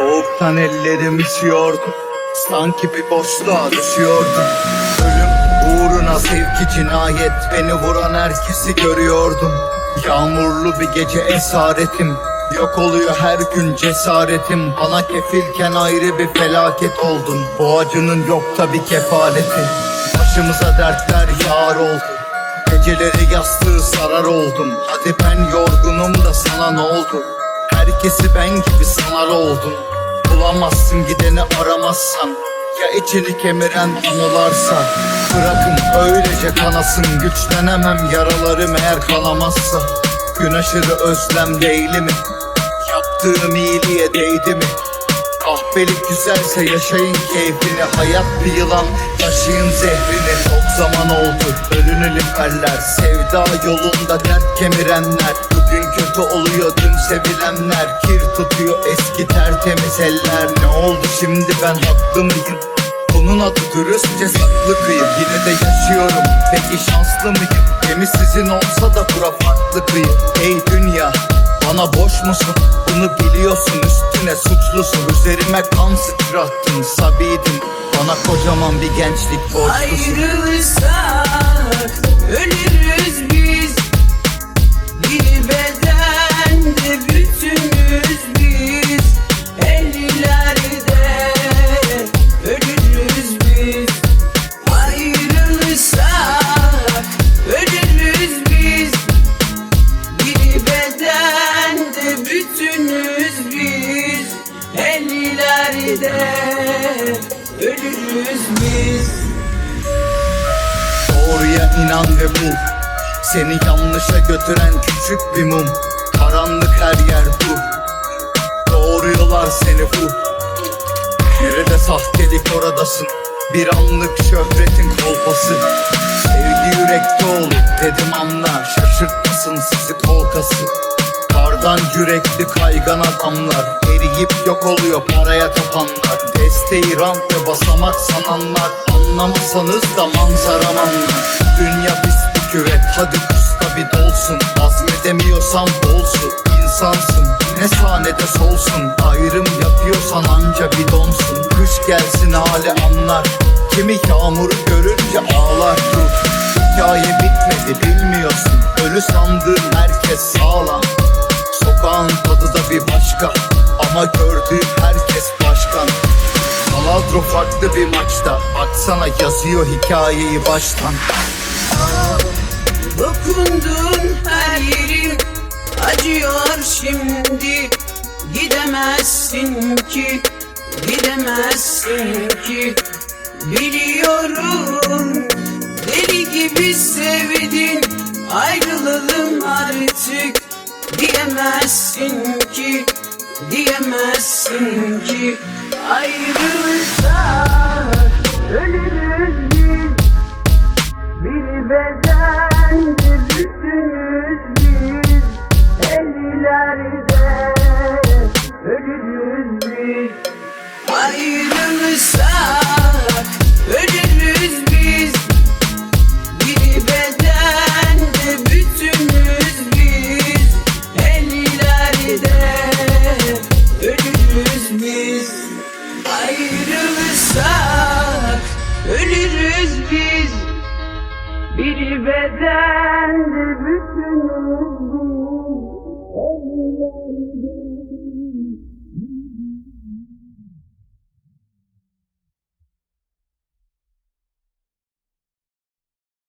Meraktan ellerim üşüyordu Sanki bir boşluğa düşüyordum. Ölüm uğruna sevki cinayet. Beni vuran herkesi görüyordum. Yağmurlu bir gece esaretim. Yok oluyor her gün cesaretim. Bana kefilken ayrı bir felaket oldun Bu acının yok tabi kefaleti. Başımıza dertler yağar oldu. Geceleri yastığı sarar oldum. Hadi ben yorgunum da sana ne oldu Herkesi ben gibi sanar oldun Bulamazsın gideni aramazsan. Ya içini kemiren anılarsa Bırakın öylece kanasın. Güçlenemem yaralarım eğer kanamazsa. Gün aşırı özlem değil mi? Yaptığım iyiliğe değdi mi? Kahpelik güzelse yaşayın keyfini. Hayat bir yılan taşıyın zehrini. Çok zaman oldu bölünelim eller Sevda yolunda dert kemirenler. Bugün kötü oluyor dün sevilenler. Kir tutuyor eski tertemiz eller. Ne oldu şimdi ben haklı mıyım? Bunun adı dürüstçe saklı kıyım. Yine de yaşıyorum peki şanslı mıyım? Gemi sizin olsa da bura farklı kıyım. Ey dünya bana boş musun? Bunu biliyorsun üstüne suçlusun. Üzerime kan sıçrattın sabiydim Bana kocaman bir gençlik borçlusun. Ayrılırsak ölürüz biz. Bir bedende Ellilerde ölürüz biz. Doğruya inan ve bul. Seni yanlışa götüren küçük bir mum. Karanlık her yer bu. Doğruyorlar seni bu. Nerede sahtelik oradasın? Bir anlık şöhretin kolpası. Sevgi yürekte olur dedim anla. Şaşırtmasın sizi kolkası Kardan yürekli kaygan adamlar. Eriyip yok oluyor paraya tapanlar. Desteği rant ve basamak sananlar. Anlamasanız da manzaram anlar Dünya pis bir küvet hadi usta bir dolsun. Azmedemiyorsan bolsun insansın. Ne sahnede solsun Ayrım yapıyorsan anca bir donsun. Kış gelsin hali anlar. Kimi yağmuru görünce ağlar. Dur Hikaye bitmedi bilmiyorsun. Ölü sandığın herkes sağlam Ama gördüğün herkes başkan Saladro farklı bir maçta. Baksana yazıyor hikayeyi baştan. Dokundun her yerim acıyor şimdi. Gidemezsin ki, gidemezsin ki. Biliyorum. Deli gibi sevdin. Ayrılalım artık. Diyemezsin ki Diyemezsin ki. Ayrılırsak ölürüz biz. Bir bedende bütünüz biz. Ellilerde ölürüz biz. Ayrılırsak ölürüz Bir bedendi bütünüz değil,